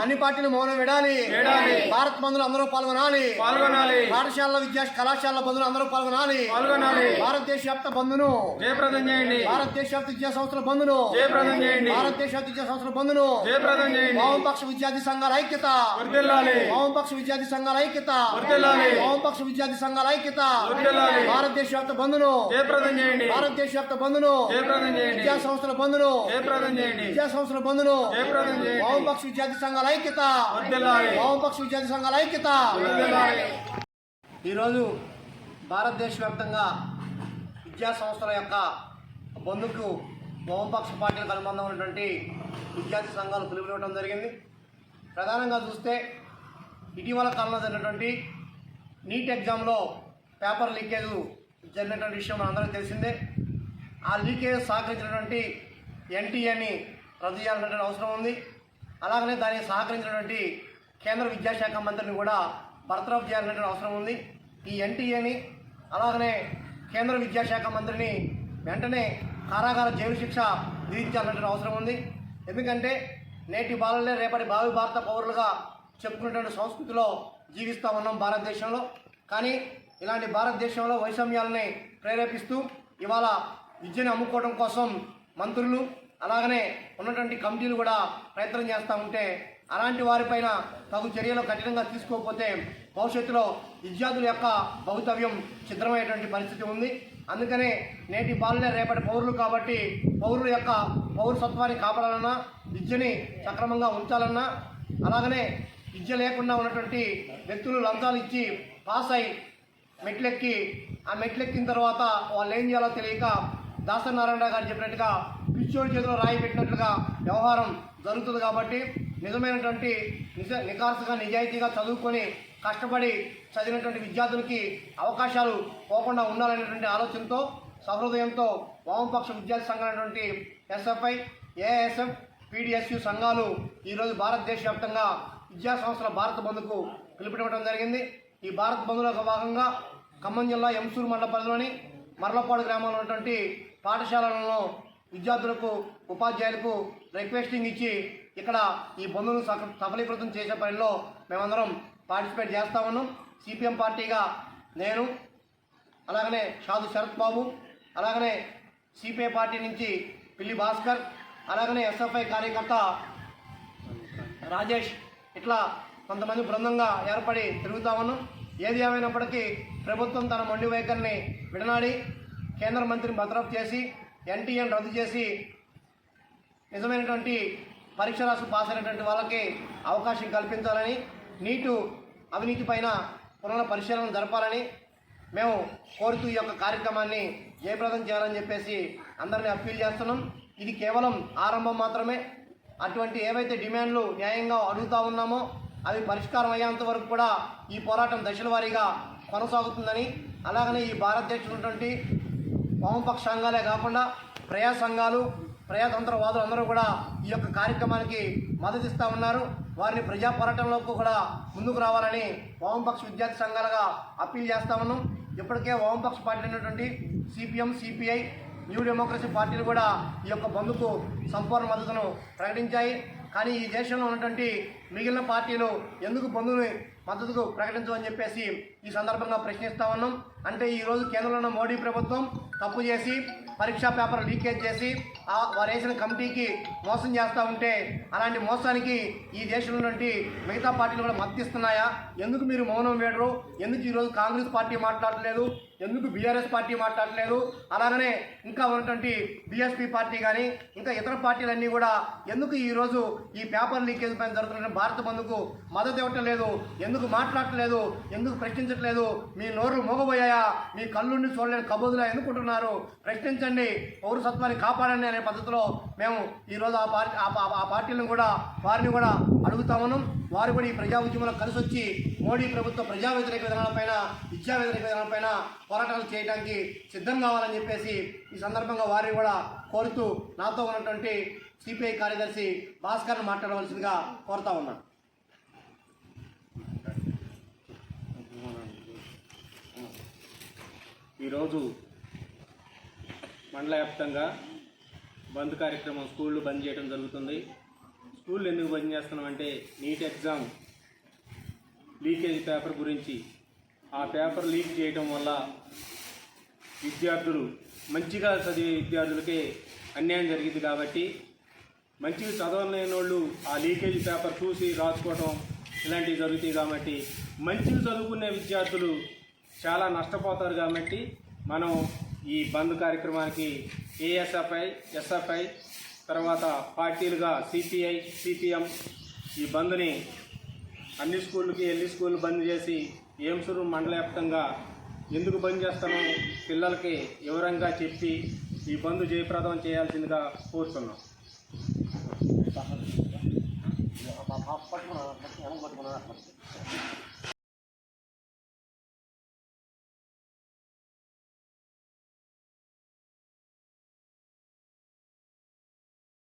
అన్ని పార్టీలు మౌనం విడాలి. భారత్ బంధులు అందరూ పాల్గొనాలి. పాల్గొనాలి. పాఠశాల విద్యా కళాశాల బంధువులు అందరూ పాల్గొనాలి. పాల్గొనాలి. భారతదేశ వ్యాప్త బంధును జయప్రదం చేయండి. భారతదేశ వ్యాప్త విద్యా సంస్థల బంధును జయప్రదం చేయండి. భారతదేశ వ్యాప్త విద్యా సంస్థల బంధును జయప్రదం చేయండి. వామపక్ష విద్యార్థి సంఘాల ఐక్యత. వామపక్ష విద్యార్థి సంఘాల ఐక్యత. వామపక్ష విద్యార్థి సంఘాల ఐక్యత. భారతదేశ వ్యాప్త బంధును జయప్రదం చేయండి. భారతదేశ వ్యాప్త బంధును జయప్రదం చేయండి. విద్యా సంస్థల బంధును జయప్రదం చేయండి. విద్యా సంస్థల బంధును జయప్రదం చేయండి. వామపక్ష విద్యార్థి సంఘాల ఐక్యత. వర్దిల్లాలి వామపక్ష విద్యార్థి సంఘాల ఐక్యత. ఈరోజు భారతదేశ వ్యాప్తంగా విద్యా సంస్థల యొక్క బంధుకు వామపక్ష పార్టీలకు అనుబంధం ఉన్నటువంటి విద్యార్థి సంఘాలు పిలుపునివ్వడం జరిగింది. ప్రధానంగా చూస్తే ఇటీవల కాలంలో జరిగినటువంటి నీట్ ఎగ్జామ్లో పేపర్ లీకేజ్ జరిగినటువంటి విషయం మనందరికీ తెలిసిందే. ఆ లీకేజ్ సహకరించినటువంటి ఎన్టీఏని రద్దు చేయాల్సినటువంటి అవసరం ఉంది. అలాగనే దానికి సహకరించినటువంటి కేంద్ర విద్యాశాఖ మంత్రిని కూడా బర్తరఫ్ చేయాలనే అవసరం ఉంది. ఈ ఎన్టీఏని అలాగనే కేంద్ర విద్యాశాఖ మంత్రిని వెంటనే కారాగార జైలు శిక్ష విధించాలనే అవసరం ఉంది. ఎందుకంటే నేటి బాలలే రేపటి భావి భారత పౌరులుగా చెప్పుకున్నటువంటి సంస్కృతిలో జీవిస్తూ ఉన్నాం భారతదేశంలో. కానీ ఇలాంటి భారతదేశంలో వైషమ్యాలని ప్రేరేపిస్తూ ఇవాళ విద్యను అమ్ముకోవడం కోసం మంత్రులు అలాగనే ఉన్నటువంటి కమిటీలు కూడా ప్రయత్నం చేస్తూ ఉంటే అలాంటి వారిపైన తగు చర్యలు కఠినంగా తీసుకోకపోతే భవిష్యత్తులో విద్యార్థుల యొక్క భవితవ్యం ఛిద్రమయ్యేటువంటి పరిస్థితి ఉంది. అందుకనే నేటి బాలులే రేపటి పౌరులు కాబట్టి పౌరుల యొక్క పౌరసత్వాన్ని కాపాడాలన్నా విద్యని సక్రమంగా ఉంచాలన్నా అలాగనే విద్య లేకుండా ఉన్నటువంటి వ్యక్తులు లంచాలు ఇచ్చి పాస్ అయి మెట్లెక్కి ఆ మెట్లెక్కిన తర్వాత వాళ్ళు ఏం చేయాలో తెలియక దాసనారాయణ గారు చెప్పినట్టుగా పిచ్చోడి చేతిలో రాయి పెట్టినట్లుగా వ్యవహారం జరుగుతుంది కాబట్టి నిజమైనటువంటి నిజ నికార్సుగా నిజాయితీగా చదువుకొని కష్టపడి చదివినటువంటి విద్యార్థులకి అవకాశాలు పోకుండా ఉండాలనేటువంటి ఆలోచనతో సహృదయంతో వామపక్ష విద్యార్థి సంఘాలైనటువంటి ఎస్ఎఫ్ఐ ఏఎస్ఎఫ్ పీడిఎస్యు సంఘాలు ఈరోజు భారతదేశ వ్యాప్తంగా విద్యా సంస్థల భారత బంధుకు పిలుపునివ్వడం జరిగింది. ఈ భారత్ బంధులో భాగంగా ఖమ్మం జిల్లా ఎంసూరు మండల పరిధిలోని మర్లపాడు గ్రామంలో ఉన్నటువంటి పాఠశాలలలో విద్యార్థులకు ఉపాధ్యాయులకు రిక్వెస్టింగ్ ఇచ్చి ఇక్కడ ఈ బంధువును సఫలీకృతం చేసే పనిలో మేమందరం పార్టిసిపేట్ చేస్తామను సిపిఎం పార్టీగా నేను అలాగనే షాదు శరత్ బాబు అలాగనే సిపిఐ పార్టీ నుంచి పిల్లి భాస్కర్ అలాగనే ఎస్ఎఫ్ఐ కార్యకర్త రాజేష్ ఇట్లా కొంతమంది బృందంగా ఏర్పడి తిరుగుతామను ఏది ఏమైనప్పటికీ ప్రభుత్వం తన మొండి వైఖరిని విడనాడి కేంద్ర మంత్రిని బర్తరఫ్ చేసి ఎన్టీఎన్ రద్దు చేసి నిజమైనటువంటి పరీక్ష రాసి పాస్ అయినటువంటి వాళ్ళకి అవకాశం కల్పించాలని నీటు అవినీతి పైన పునః పరిశీలన జరపాలని మేము కోరుతూ ఈ యొక్క కార్యక్రమాన్ని జయప్రదం చేయాలని చెప్పేసి అందరినీ అప్పీల్ చేస్తున్నాం. ఇది కేవలం ఆరంభం మాత్రమే. అటువంటి ఏవైతే డిమాండ్లు న్యాయంగా అడుగుతా ఉన్నామో అవి పరిష్కారం అయ్యేంత వరకు కూడా ఈ పోరాటం దశల వారీగా కొనసాగుతుందని అలాగనే ఈ భారతదేశంలో ఉన్నటువంటి వామపక్ష సంఘాలే కాకుండా ప్రయా సంఘాలు ప్రజాతంత్రవాదులు అందరూ కూడా ఈ యొక్క కార్యక్రమానికి మద్దతిస్తూ ఉన్నారు. వారిని ప్రజా పోరాటంలోకి కూడా ముందుకు రావాలని వామపక్ష విద్యార్థి సంఘాలుగా అప్పీల్ చేస్తా ఉన్నాం. ఇప్పటికే వామపక్ష పార్టీ అయినటువంటి సిపిఎం సిపిఐ న్యూ డెమోక్రసీ పార్టీలు కూడా ఈ యొక్క బంధుకు సంపూర్ణ మద్దతును ప్రకటించాయి. కానీ ఈ దేశంలో ఉన్నటువంటి మిగిలిన పార్టీలు ఎందుకు బంధువుని మద్దతుకు ప్రకటించమని చెప్పేసి ఈ సందర్భంగా ప్రశ్నిస్తా ఉన్నాం. అంటే ఈరోజు కేంద్రంలో ఉన్న మోడీ ప్రభుత్వం తప్పు చేసి పరీక్షా పేపర్ లీకేజ్ చేసి ఆ వారు వేసిన కమిటీకి మోసం చేస్తూ ఉంటే అలాంటి మోసానికి ఈ దేశంలోటువంటి మిగతా పార్టీలు కూడా మద్దతిస్తున్నాయా? ఎందుకు మీరు మౌనం వేడరు? ఎందుకు ఈరోజు కాంగ్రెస్ పార్టీ మాట్లాడలేదు? ఎందుకు బీఆర్ఎస్ పార్టీ మాట్లాడలేదు? అలాగనే ఇంకా ఉన్నటువంటి బీఎస్పీ పార్టీ కానీ ఇంకా ఇతర పార్టీలన్నీ కూడా ఎందుకు ఈరోజు ఈ పేపర్ లీకేజ్ పైన జరుగుతున్న భారత బంధుకు మద్దతు ఇవ్వటం లేదు. ఎందుకు మాట్లాడట్లేదు? ఎందుకు ప్రశ్నించట్లేదు? మీ నోరు మోగబోయాయా? మీ కళ్ళుండి చూడలేని కబోదులా ఎందుకుంటున్నారు? ప్రశ్నించండి. పౌరసత్వాన్ని కాపాడండి అనే పద్ధతిలో మేము ఈరోజు ఆ పార్టీ ఆ ఆ పార్టీలను కూడా వారిని కూడా అడుగుతామను వారు కూడా ఈ ప్రజా ఉద్యమంలో కలిసి వచ్చి మోడీ ప్రభుత్వ ప్రజా వ్యతిరేక విధానాలపైన విద్యా వ్యతిరేక విధానాలపైన పోరాటాలు చేయడానికి సిద్ధం కావాలని చెప్పేసి ఈ సందర్భంగా వారిని కూడా కోరుతూ నాతో ఉన్నటువంటి సిపిఐ కార్యదర్శి భాస్కర్ మాట్లాడవలసిందిగా కోరుతా ఉన్నాను. ఈరోజు మండల వ్యాప్తంగా బంద్ కార్యక్రమం స్కూళ్ళు బంద్ చేయడం జరుగుతుంది. స్కూళ్ళు ఎందుకు బంద్ చేస్తున్నాం అంటే నీట్ ఎగ్జామ్ లీకేజ్ పేపర్ గురించి. ఆ పేపర్ లీక్ చేయడం వల్ల విద్యార్థులు మంచిగా చదివే విద్యార్థులకే అన్యాయం జరిగింది కాబట్టి మంచివి చదవలేని వాళ్ళు ఆ లీకేజ్ పేపర్ చూసి రాసుకోవడం ఇలాంటివి జరుగుతాయి కాబట్టి మంచివి చదువుకునే విద్యార్థులు చాలా నష్టపోతారు కాబట్టి మనం ఈ బంద్ కార్యక్రమానికి ఏఎస్ఎఫ్ఐ ఎస్ఎఫ్ఐ తర్వాత పార్టీలుగా సిపిఐ సిపిఎం ఈ బంద్ని అన్ని స్కూళ్ళకి ఎల్లి స్కూల్ బంద్ చేసి ఏంసూరు మండల వ్యాప్తంగా ఎందుకు బంద్ చేస్తామో పిల్లలకి వివరంగా చెప్పి ఈ బంద్ జయప్రదం చేయాల్సిందిగా కోరుతున్నాం పట్టుకున్నా పట్టుకున్నా